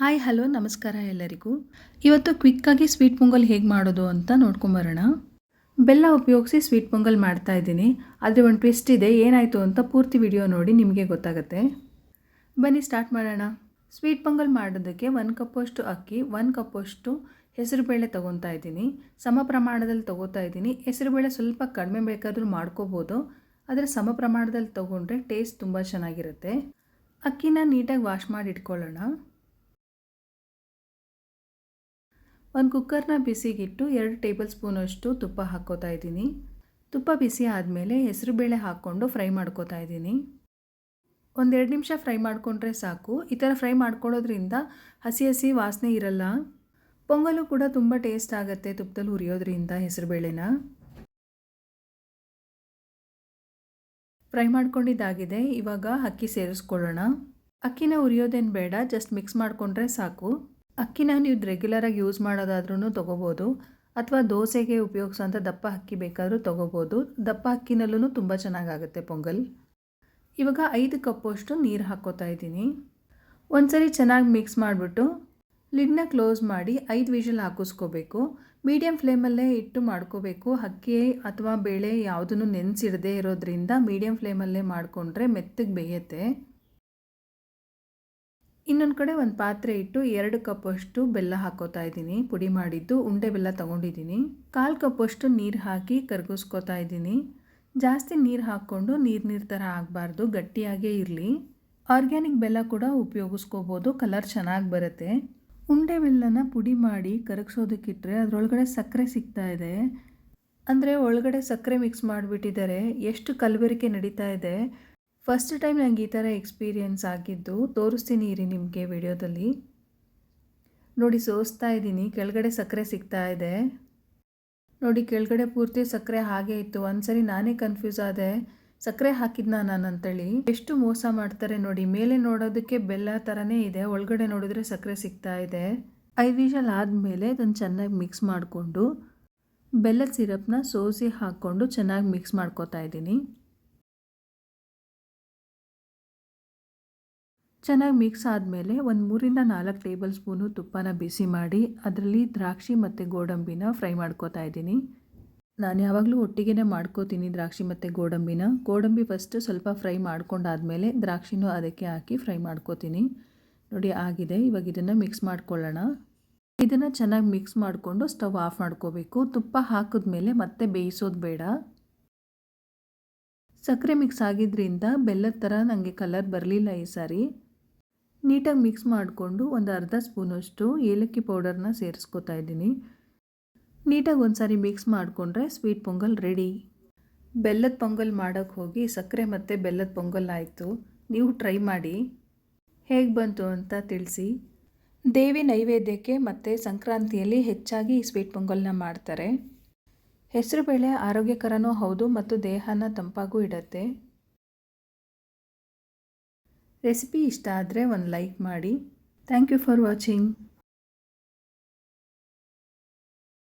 Hi, hello, ನಮಸ್ಕಾರ ಎಲ್ಲರಿಗೂ. ಇವತ್ತು ಕ್ವಿಕ್ಕಾಗಿ ಸ್ವೀಟ್ ಪೊಂಗಲ್ ಹೇಗೆ ಮಾಡೋದು ಅಂತ ನೋಡ್ಕೊಂಬರೋಣ. ಬೆಲ್ಲ ಉಪಯೋಗಿಸಿ ಸ್ವೀಟ್ ಪೊಂಗಲ್ ಮಾಡ್ತಾ ಇದ್ದೀನಿ. ಆದರೆ ಒಂದು ಟ್ವಿಸ್ಟ್ ಇದೆ, ಏನಾಯಿತು ಅಂತ ಪೂರ್ತಿ ವಿಡಿಯೋ ನೋಡಿ ನಿಮಗೆ ಗೊತ್ತಾಗುತ್ತೆ. ಬನ್ನಿ ಸ್ಟಾರ್ಟ್ ಮಾಡೋಣ. ಸ್ವೀಟ್ ಪೊಂಗಲ್ ಮಾಡೋದಕ್ಕೆ ಒಂದು ಕಪ್ಪಷ್ಟು ಅಕ್ಕಿ, ಒಂದು ಕಪ್ಪಷ್ಟು ಹೆಸರುಬೇಳೆ ತೊಗೊತಾ ಇದ್ದೀನಿ. ಸಮ ಪ್ರಮಾಣದಲ್ಲಿ ತೊಗೋತಾ ಇದ್ದೀನಿ. ಹೆಸರುಬೇಳೆ ಸ್ವಲ್ಪ ಕಡಿಮೆ ಬೇಕಾದರೂ ಮಾಡ್ಕೋಬೋದು. ಆದರೆ ಸಮ ಪ್ರಮಾಣದಲ್ಲಿ ತೊಗೊಂಡ್ರೆ ಟೇಸ್ಟ್ ತುಂಬ ಚೆನ್ನಾಗಿರುತ್ತೆ. ಅಕ್ಕಿನ ನೀಟಾಗಿ ವಾಶ್ ಮಾಡಿ ಇಟ್ಕೊಳ್ಳೋಣ. ಒಂದು ಕುಕ್ಕರ್ನ ಬಿಸಿಗಿಟ್ಟು ಎರಡು ಟೇಬಲ್ ಸ್ಪೂನಷ್ಟು ತುಪ್ಪ ಹಾಕ್ಕೋತಾ ಇದ್ದೀನಿ. ತುಪ್ಪ ಬಿಸಿ ಆದಮೇಲೆ ಹೆಸರುಬೇಳೆ ಹಾಕ್ಕೊಂಡು ಫ್ರೈ ಮಾಡ್ಕೋತಾ ಇದ್ದೀನಿ. ಒಂದೆರಡು ನಿಮಿಷ ಫ್ರೈ ಮಾಡಿಕೊಂಡ್ರೆ ಸಾಕು. ಈ ಥರ ಫ್ರೈ ಮಾಡ್ಕೊಳ್ಳೋದ್ರಿಂದ ಹಸಿ ಹಸಿ ವಾಸನೆ ಇರಲ್ಲ. ಪೊಂಗಲು ಕೂಡ ತುಂಬ ಟೇಸ್ಟ್ ಆಗುತ್ತೆ ತುಪ್ಪದಲ್ಲಿ ಹುರಿಯೋದ್ರಿಂದ ಹೆಸರುಬೇಳೆನ ಫ್ರೈ ಮಾಡ್ಕೊಂಡಿದ್ದಾಗಿದೆ. ಇವಾಗ ಅಕ್ಕಿ ಸೇರಿಸ್ಕೊಳ್ಳೋಣ. ಅಕ್ಕಿನ ಉರಿಯೋದೇನು ಬೇಡ, ಜಸ್ಟ್ ಮಿಕ್ಸ್ ಮಾಡಿಕೊಂಡ್ರೆ ಸಾಕು. ಅಕ್ಕಿನ ನೀವು ರೆಗ್ಯುಲರಾಗಿ ಯೂಸ್ ಮಾಡೋದಾದ್ರೂ ತೊಗೋಬೋದು. ಅಥವಾ ದೋಸೆಗೆ ಉಪಯೋಗಿಸೋಂಥ ದಪ್ಪ ಅಕ್ಕಿ ಬೇಕಾದರೂ ತೊಗೋಬೋದು. ದಪ್ಪ ಅಕ್ಕಿನಲ್ಲೂ ತುಂಬ ಚೆನ್ನಾಗಾಗುತ್ತೆ ಪೊಂಗಲ್. ಇವಾಗ ಐದು ಕಪ್ಪಷ್ಟು ನೀರು ಹಾಕ್ಕೋತಾ ಇದ್ದೀನಿ. ಒಂದ್ಸರಿ ಚೆನ್ನಾಗಿ ಮಿಕ್ಸ್ ಮಾಡಿಬಿಟ್ಟು ಲಿಡ್ನ ಕ್ಲೋಸ್ ಮಾಡಿ ಐದು ವಿಷಲ್ ಹಾಕಿಸ್ಕೋಬೇಕು. ಮೀಡಿಯಮ್ ಫ್ಲೇಮಲ್ಲೇ ಇಟ್ಟು ಮಾಡ್ಕೋಬೇಕು. ಅಕ್ಕಿ ಅಥವಾ ಬೇಳೆ ಯಾವುದನ್ನು ನೆನೆಸಿಡದೆ ಇರೋದ್ರಿಂದ ಮೀಡಿಯಮ್ ಫ್ಲೇಮಲ್ಲೇ ಮಾಡಿಕೊಂಡ್ರೆ ಮೆತ್ತಗೆ ಬೇಯುತ್ತೆ. ಇನ್ನೊಂದು ಕಡೆ ಒಂದು ಪಾತ್ರೆ ಇಟ್ಟು ಎರಡು ಕಪ್ಪಷ್ಟು ಬೆಲ್ಲ ಹಾಕೋತಾ ಇದ್ದೀನಿ. ಪುಡಿ ಮಾಡಿದ್ದು ಉಂಡೆ ಬೆಲ್ಲ ತೊಗೊಂಡಿದ್ದೀನಿ. ಕಾಲು ಕಪ್ಪಷ್ಟು ನೀರು ಹಾಕಿ ಕರ್ಗಿಸ್ಕೋತಾ ಇದ್ದೀನಿ. ಜಾಸ್ತಿ ನೀರು ಹಾಕ್ಕೊಂಡು ನೀರು ನೀರು ಥರ ಆಗಬಾರ್ದು, ಗಟ್ಟಿಯಾಗೇ ಇರಲಿ. ಆರ್ಗ್ಯಾನಿಕ್ ಬೆಲ್ಲ ಕೂಡ ಉಪಯೋಗಿಸ್ಕೋಬೋದು, ಕಲರ್ ಚೆನ್ನಾಗಿ ಬರುತ್ತೆ. ಉಂಡೆ ಬೆಲ್ಲನ ಪುಡಿ ಮಾಡಿ ಕರಗಿಸೋದಕ್ಕಿಟ್ರೆ ಅದರೊಳಗಡೆ ಸಕ್ಕರೆ ಸಿಗ್ತಾ ಇದೆ. ಅಂದರೆ ಒಳಗಡೆ ಸಕ್ಕರೆ ಮಿಕ್ಸ್ ಮಾಡಿಬಿಟ್ಟಿದ್ದಾರೆ. ಎಷ್ಟು ಕಲಬೆರಿಕೆ ನಡೀತಾ ಇದೆ. ಫಸ್ಟ್ ಟೈಮ್ ನನಗೆ ಈ ಥರ ಎಕ್ಸ್ಪೀರಿಯೆನ್ಸ್ ಆಗಿದ್ದು, ತೋರಿಸ್ತೀನಿ ಇರಿ ನಿಮಗೆ ವಿಡಿಯೋದಲ್ಲಿ. ನೋಡಿ, ಸೋಸ್ತಾ ಇದ್ದೀನಿ. ಕೆಳಗಡೆ ಸಕ್ಕರೆ ಸಿಗ್ತಾ ಇದೆ. ನೋಡಿ, ಕೆಳಗಡೆ ಪೂರ್ತಿ ಸಕ್ಕರೆ ಹಾಗೆ ಇತ್ತು. ಒಂದ್ಸರಿ ನಾನೇ ಕನ್ಫ್ಯೂಸ್ ಆದೆ. ಸಕ್ಕರೆ ಹಾಕಿದ್ನ ನಾನು ಅಂತೇಳಿ. ಎಷ್ಟು ಮೋಸ ಮಾಡ್ತಾರೆ ನೋಡಿ, ಮೇಲೆ ನೋಡೋದಕ್ಕೆ ಬೆಲ್ಲ ಥರನೇ ಇದೆ. ಒಳಗಡೆ ನೋಡಿದ್ರೆ ಸಕ್ಕರೆ ಸಿಗ್ತಾ ಇದೆ. ಐ ವಿಷಲ್ ಆದಮೇಲೆ ಅದನ್ನು ಚೆನ್ನಾಗಿ ಮಿಕ್ಸ್ ಮಾಡಿಕೊಂಡು, ಬೆಲ್ಲದ ಸಿರಪ್ನ ಸೋಸಿ ಹಾಕ್ಕೊಂಡು ಚೆನ್ನಾಗಿ ಮಿಕ್ಸ್ ಮಾಡ್ಕೋತಾ ಇದ್ದೀನಿ. ಚೆನ್ನಾಗಿ ಮಿಕ್ಸ್ ಆದಮೇಲೆ ಒಂದು ಮೂರಿಂದ ನಾಲ್ಕು ಟೇಬಲ್ ಸ್ಪೂನು ತುಪ್ಪನ ಬಿಸಿ ಮಾಡಿ, ಅದರಲ್ಲಿ ದ್ರಾಕ್ಷಿ ಮತ್ತು ಗೋಡಂಬಿನ ಫ್ರೈ ಮಾಡ್ಕೋತಾ ಇದ್ದೀನಿ. ನಾನು ಯಾವಾಗಲೂ ಒಟ್ಟಿಗೆ ಮಾಡ್ಕೋತೀನಿ ದ್ರಾಕ್ಷಿ ಮತ್ತು ಗೋಡಂಬಿನ. ಗೋಡಂಬಿ ಫಸ್ಟು ಸ್ವಲ್ಪ ಫ್ರೈ ಮಾಡ್ಕೊಂಡಾದಮೇಲೆ ದ್ರಾಕ್ಷಿನೂ ಅದಕ್ಕೆ ಹಾಕಿ ಫ್ರೈ ಮಾಡ್ಕೋತೀನಿ. ನೋಡಿ ಆಗಿದೆ, ಇವಾಗ ಇದನ್ನು ಮಿಕ್ಸ್ ಮಾಡ್ಕೊಳ್ಳೋಣ. ಇದನ್ನು ಚೆನ್ನಾಗಿ ಮಿಕ್ಸ್ ಮಾಡಿಕೊಂಡು ಸ್ಟವ್ ಆಫ್ ಮಾಡ್ಕೋಬೇಕು. ತುಪ್ಪ ಹಾಕಿದ್ಮೇಲೆ ಮತ್ತೆ ಬೇಯಿಸೋದು ಬೇಡ. ಸಕ್ಕರೆ ಮಿಕ್ಸ್ ಆಗಿದ್ದರಿಂದ ಬೆಲ್ಲದ ಥರ ನನಗೆ ಕಲರ್ ಬರಲಿಲ್ಲ ಈ ಸಾರಿ. ನೀಟಾಗಿ ಮಿಕ್ಸ್ ಮಾಡಿಕೊಂಡು ಒಂದು ಅರ್ಧ ಸ್ಪೂನಷ್ಟು ಏಲಕ್ಕಿ ಪೌಡರ್ನ ಸೇರಿಸ್ಕೊತಾ ಇದ್ದೀನಿ. ನೀಟಾಗಿ ಒಂದು ಸಾರಿ ಮಿಕ್ಸ್ ಮಾಡಿಕೊಂಡ್ರೆ ಸ್ವೀಟ್ ಪೊಂಗಲ್ ರೆಡಿ. ಬೆಲ್ಲದ ಪೊಂಗಲ್ ಮಾಡೋಕ್ಕೆ ಹೋಗಿ ಸಕ್ಕರೆ ಮತ್ತು ಬೆಲ್ಲದ ಪೊಂಗಲ್ ಆಯಿತು. ನೀವು ಟ್ರೈ ಮಾಡಿ. ಹೇಗೆ ಬಂತು ಅಂತ ತಿಳಿಸಿ. ದೇವಿ ನೈವೇದ್ಯಕ್ಕೆ ಮತ್ತು ಸಂಕ್ರಾಂತಿಯಲ್ಲಿ ಹೆಚ್ಚಾಗಿ ಈ ಸ್ವೀಟ್ ಪೊಂಗಲ್ನ ಮಾಡ್ತಾರೆ. ಹೆಸರುಬೇಳೆ ಆರೋಗ್ಯಕರನೂ ಹೌದು ಮತ್ತು ದೇಹನ ತಂಪಾಗೂ ಇಡತ್ತೆ. ರೆಸಿಪಿ ಇಷ್ಟ ಆದರೆ ಒಂದು ಲೈಕ್ ಮಾಡಿ. Thank you for watching.